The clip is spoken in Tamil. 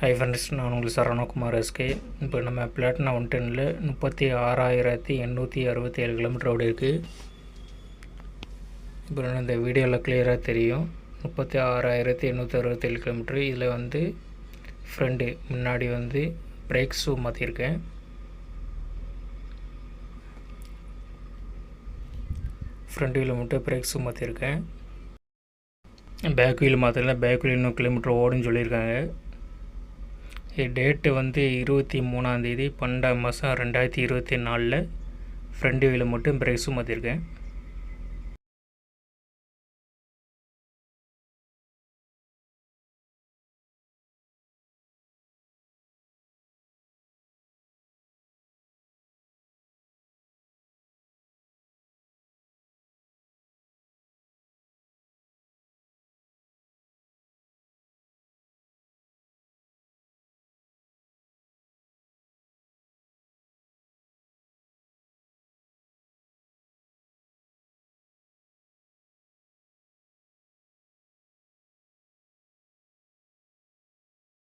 ஹை ஃப்ரெண்ட்ஸ் நான் உங்களுக்கு சரவணகுமார் எஸ்கே இப்போ நம்ம பிளாட்டினா ஒன் டெனில் முப்பத்தி ஆறாயிரத்தி எண்ணூற்றி அறுபத்தி ஏழு கிலோமீட்டர் ஓடி இருக்குது இப்போ இந்த வீடியோவில் கிளியராக தெரியும். முப்பத்தி ஆறாயிரத்தி எண்ணூற்றி அறுபத்தேழு கிலோமீட்ரு இதில் வந்து ஃப்ரெண்டு முன்னாடி வந்து பிரேக் ஷூ மாற்றிருக்கேன் ஃப்ரண்ட் வீலில் மட்டும் பிரேக் ஷூ மாற்றிருக்கேன் பேக் வீல் மாற்றல பேக் வீல் இன்னும் கிலோமீட்டர் ஓடுன்னு சொல்லியிருக்காங்க. டேட்டு வந்து இருபத்தி மூணாந்தேதி பன்னெண்டாம் மாதம் ரெண்டாயிரத்தி இருபத்தி நாலில் ஃப்ரெண்டு வீலில் மட்டும் பிரேக் ஷூ மாற்றிருக்கேன்